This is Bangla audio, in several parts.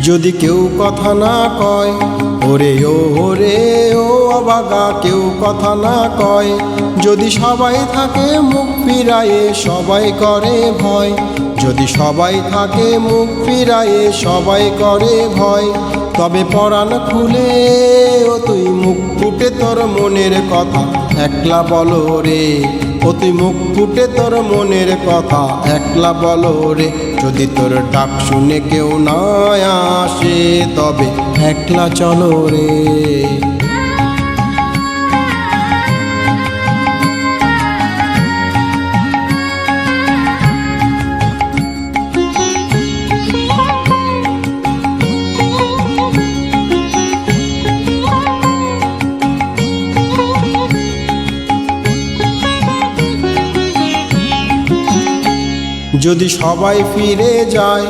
যদি কেউ কথা না কয়, ওরে ও ওরে ও, অবাগা, কেউ কথা না কয়। যদি সবাই থাকে মুখ ফিরায়ে, সবাই করে ভয়। যদি সবাই থাকে মুখ ফিরায়ে, সবাই করে ভয়। তবে পরাণ খুলে ও তুই মুখ ফুটে তোর মনের কথা। একলা বলো রে তুই মুখ ফুটে তোর মনের কথা। একলা বলো রে, যদি তোর ডাক শুনে কেউ না আসে, তবে একলা চলো রে। যদি সবাই ফিরে যায়,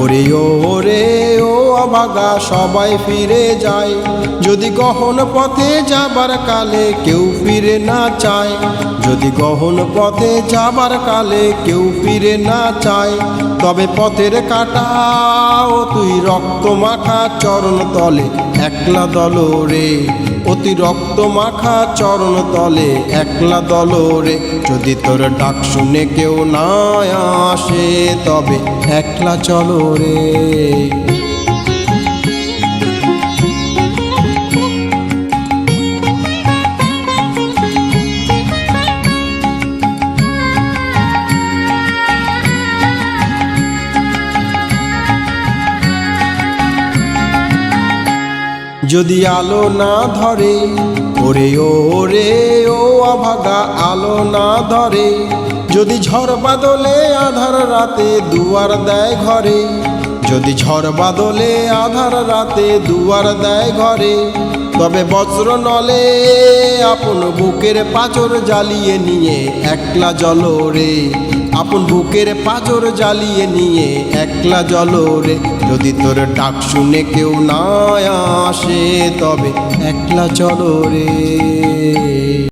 ওরে ও ওরে, ও অবাগা সবাই ফিরে যায়। যদি গহন পথে যাবার কালে কেউ ফিরে না চায়, যদি গহন পথে যাবার কালে কেউ ফিরে না চায়, তবে পথের কাটা ও তুই রক্ত মাখা চরণ তলে একলা দল রে। অতি রক্ত মাখা চরণ তলে একলা দলরে যদি তোর ডাক শুনে কেউ না আসে, তবে একলা চলো রে। যদি আলো না ধরে, ওরে ও রে ও অভাগা, আলো না ধরে। যদি ঝড় বাদলে আধার রাতে দুয়ার দেয় ঘরে, যদি ঝড় বাদলে আধার রাতে দুয়ার দেয় ঘরে, তবে বজ্র নলে আপন বুকের পাচর জ্বালিয়ে নিয়ে একলা জল রে। আপন বুকের পাজর জ্বালিয়ে নিয়ে একলা জলরে। যদি তোর ডাক শুনে কেউ না আসে, তবে একলা চলো রে